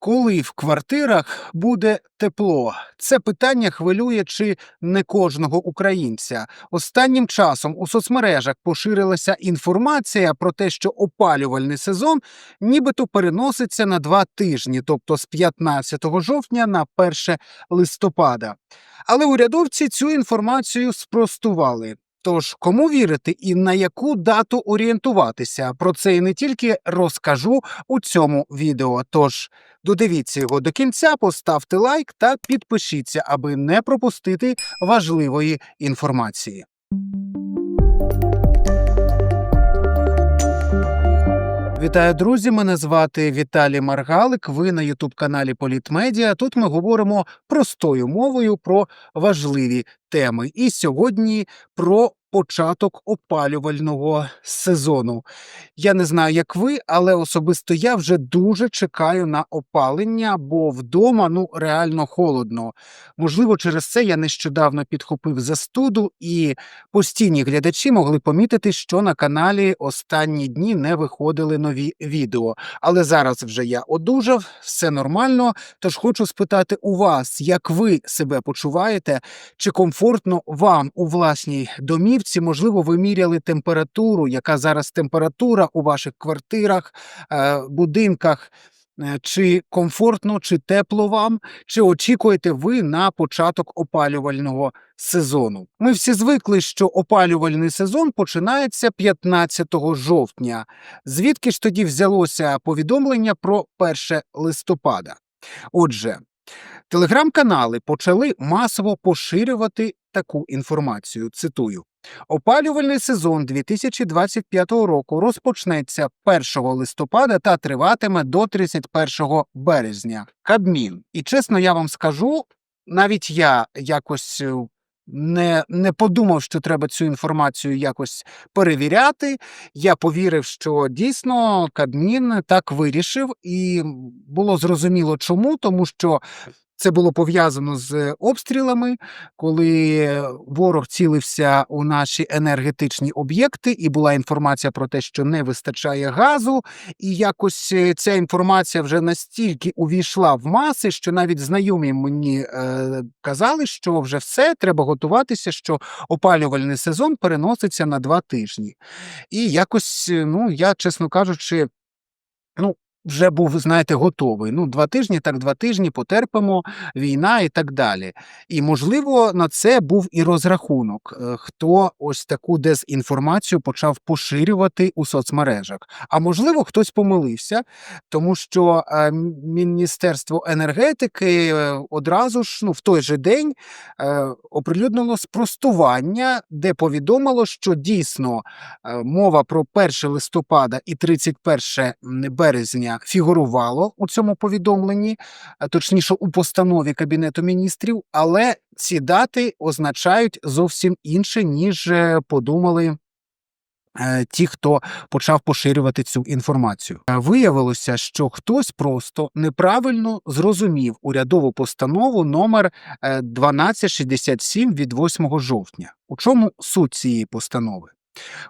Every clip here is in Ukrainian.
Коли в квартирах буде тепло? Це питання хвилює чи не кожного українця. Останнім часом у соцмережах поширилася інформація про те, що опалювальний сезон нібито переноситься на два тижні, тобто з 15 жовтня на 1 листопада. Але урядовці цю інформацію спростували. Тож кому вірити і на яку дату орієнтуватися? Про це і не тільки розкажу у цьому відео. Тож додивіться його до кінця, поставте лайк та підпишіться, аби не пропустити важливої інформації. Вітаю, друзі! Мене звати Віталій Маргалик. Ви на Ютуб-каналі Політмедіа. Тут ми говоримо простою мовою про важливі теми. І сьогодні про початок опалювального сезону. Я не знаю, як ви, але особисто я вже дуже чекаю на опалення, бо вдома ну реально холодно. Можливо, через це я нещодавно підхопив застуду, і постійні глядачі могли помітити, що на каналі останні дні не виходили нові відео. Але зараз вже я одужав, все нормально. Тож хочу спитати у вас, як ви себе почуваєте, чи комфортно вам у власній домівці? Можливо, ви міряли температуру, яка зараз температура у ваших квартирах, е, будинках. Е, Чи комфортно, чи тепло вам, чи очікуєте ви на початок опалювального сезону? Ми всі звикли, що опалювальний сезон починається 15 жовтня. Звідки ж тоді взялося повідомлення про 1 листопада? Отже, телеграм-канали почали масово поширювати таку інформацію. Цитую. Опалювальний сезон 2025 року розпочнеться 1 листопада та триватиме до 31 березня. Кабмін. І чесно, я вам скажу, навіть я якось е, не, не подумав, що треба цю інформацію якось перевіряти. Я повірив, що дійсно Кабмін так вирішив, і було зрозуміло, чому, тому що. Це було пов'язано з обстрілами, коли ворог цілився у наші енергетичні об'єкти, і була інформація про те, що не вистачає газу. І якось е, ця інформація вже настільки увійшла в маси, що навіть знайомі мені е, казали, що вже все треба готуватися, що опалювальний сезон переноситься на два тижні. І якось, е, ну я чесно кажучи, ну. Вже був, знаєте, готовий. Ну, два тижні, так два тижні, потерпимо, війна і так далі. І, можливо, на це був і розрахунок, е, хто ось таку дезінформацію почав поширювати у соцмережах. А можливо, хтось помилився, тому що е, Міністерство енергетики е, одразу ж ну, в той же день оприлюднило спростування, де повідомило, що дійсно мова про 1 листопада і 31 березня фігурувало у цьому повідомленні, точніше у постанові Кабінету міністрів, але ці дати означають зовсім інше, ніж е, подумали. е, Ті, хто почав поширювати цю інформацію, Е, виявилося, що хтось просто неправильно зрозумів урядову постанову номер е, 1267 від 8 жовтня. У чому суть цієї постанови?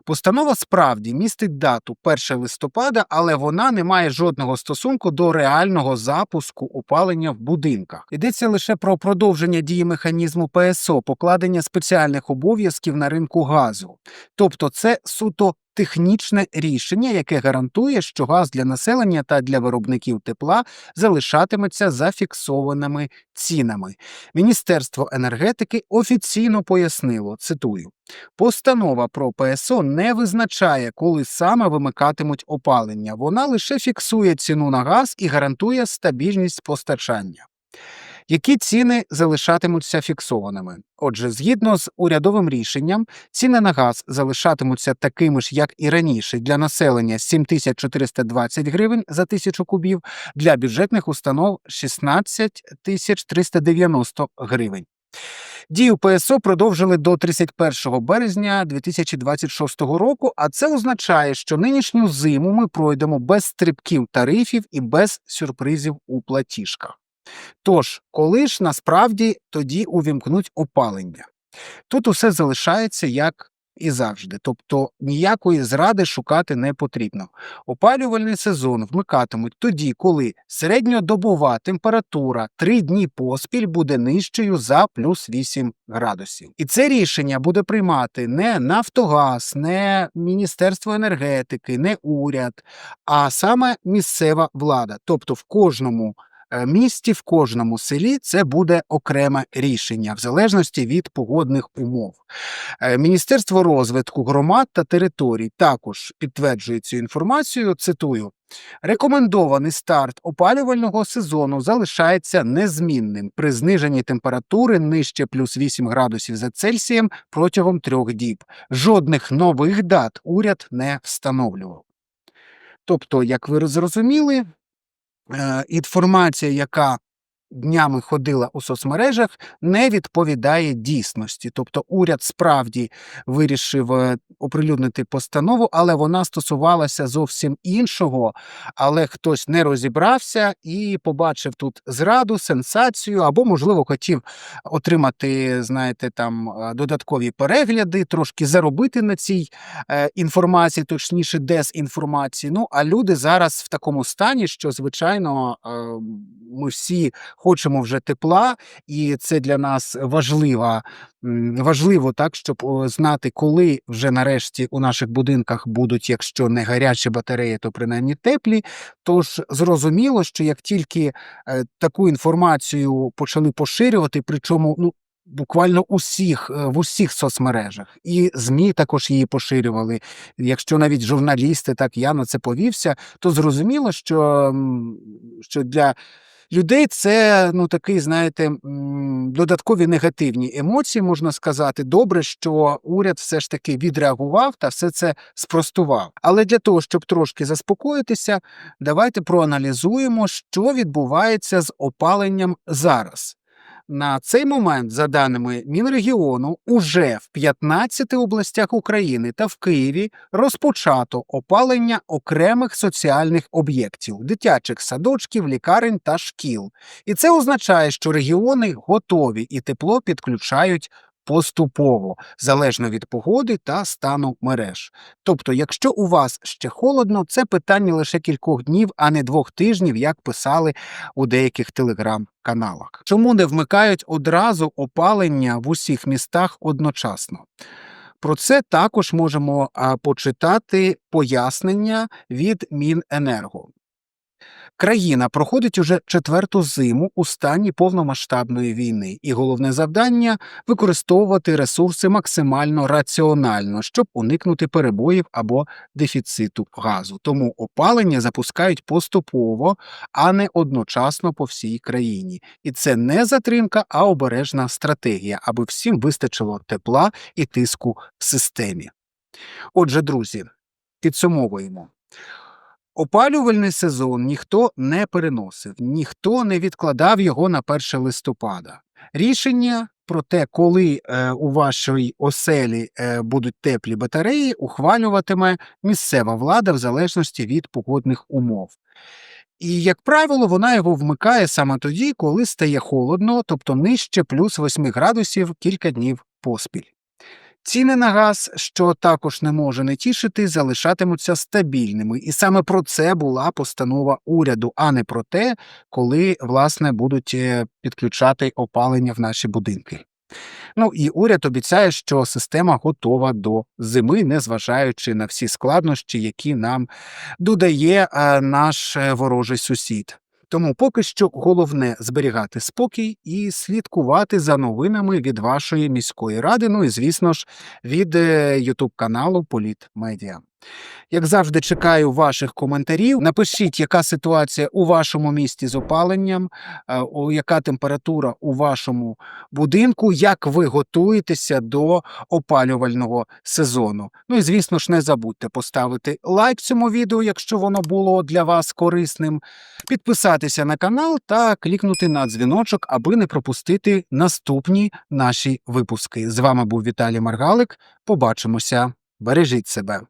Постанова справді містить дату 1 листопада, але вона не має жодного стосунку до реального запуску опалення в будинках. Йдеться лише про продовження дії механізму ПСО, покладення спеціальних обов'язків на ринку газу. Тобто, це суто технічне рішення, яке гарантує, що газ для населення та для виробників тепла залишатиметься зафіксованими цінами. Міністерство енергетики офіційно пояснило, цитую. Постанова про ПСО не визначає, коли саме вимикатимуть опалення. Вона лише фіксує ціну на газ і гарантує стабільність постачання. Які ціни залишатимуться фіксованими? Отже, згідно з урядовим рішенням, ціни на газ залишатимуться такими ж, як і раніше, для населення 7420 гривень за тисячу кубів, для бюджетних установ 16 390 гривень. Дію ПСО продовжили до 31 березня 2026 року, а це означає, що нинішню зиму ми пройдемо без стрибків тарифів і без сюрпризів у платіжках. Тож, коли ж насправді тоді увімкнуть опалення? Тут усе залишається як і завжди. Тобто ніякої зради шукати не потрібно. Опалювальний сезон вмикатимуть тоді, коли середньодобова температура 3 дні поспіль буде нижчою за плюс 8 градусів. І це рішення буде приймати не Нафтогаз, не Міністерство енергетики, не уряд, а саме місцева влада. Тобто в кожному місті, в кожному селі це буде окреме рішення в залежності від погодних умов. Е, Міністерство розвитку громад та територій також підтверджує цю інформацію. Цитую. Рекомендований старт опалювального сезону залишається незмінним при зниженні температури нижче плюс 8 градусів за Цельсієм протягом трьох діб. Жодних нових дат уряд не встановлював. Тобто, як ви зрозуміли, е, інформація, яка днями ходила у соцмережах, не відповідає дійсності. Тобто, уряд справді вирішив е, оприлюднити постанову, але вона стосувалася зовсім іншого. Але хтось не розібрався і побачив тут зраду, сенсацію, або, можливо, хотів отримати, знаєте, там е, додаткові перегляди, трошки заробити на цій е, інформації, точніше, дезінформації. Ну а люди зараз в такому стані, що звичайно ми всі хочемо вже тепла, і це для нас важлива, м, важливо так, щоб знати, коли вже нарешті у наших будинках будуть, якщо не гарячі батареї, то принаймні теплі. Тож зрозуміло, що як тільки е, таку інформацію почали поширювати, причому ну. Буквально усіх е, в усіх соцмережах і змі також її поширювали. Якщо навіть журналісти, так я на це повівся, то зрозуміло, що, що для людей це ну такий, знаєте, додаткові негативні емоції, можна сказати. Добре, що уряд все ж таки відреагував та все це спростував. Але для того, щоб трошки заспокоїтися, давайте проаналізуємо, що відбувається з опаленням зараз. На цей момент, за даними Мінрегіону, уже в 15 областях України та в Києві розпочато опалення окремих соціальних об'єктів, дитячих садочків, лікарень та шкіл. І це означає, що регіони готові і тепло підключають поступово, залежно від погоди та стану мереж. Тобто, якщо у вас ще холодно, це питання лише кількох днів, а не двох тижнів, як писали у деяких телеграм-каналах. Чому не вмикають одразу опалення в усіх містах одночасно? Про це також можемо почитати пояснення від Міненерго. Країна проходить уже четверту зиму у стані повномасштабної війни, і головне завдання використовувати ресурси максимально раціонально, щоб уникнути перебоїв або дефіциту газу. Тому опалення запускають поступово, а не одночасно по всій країні. І це не затримка, а обережна стратегія, аби всім вистачило тепла і тиску в системі. Отже, друзі, підсумовуємо. Опалювальний сезон ніхто не переносив, ніхто не відкладав його на 1 листопада. Рішення про те, коли е, у вашій оселі е, будуть теплі батареї, ухвалюватиме місцева влада в залежності від погодних умов. І, як правило, вона його вмикає саме тоді, коли стає холодно, тобто нижче плюс 8 градусів кілька днів поспіль. Ціни на газ, що також не може не тішити, залишатимуться стабільними, і саме про це була постанова уряду, а не про те, коли власне будуть е, підключати опалення в наші будинки. Ну і уряд обіцяє, що система готова до зими, незважаючи на всі складнощі, які нам додає е, наш е, ворожий сусід. Тому поки що головне зберігати спокій і слідкувати за новинами від вашої міської ради. Ну і звісно ж від Ютуб каналу Політ Медіа. Як завжди, чекаю ваших коментарів. Напишіть, яка ситуація у вашому місті з опаленням, е, яка температура у вашому будинку, як ви готуєтеся до опалювального сезону. Ну і звісно ж, не забудьте поставити лайк цьому відео, якщо воно було для вас корисним, підписатися на канал та клікнути на дзвіночок, аби не пропустити наступні наші випуски. З вами був Віталій Маргалик. Побачимося. Бережіть себе.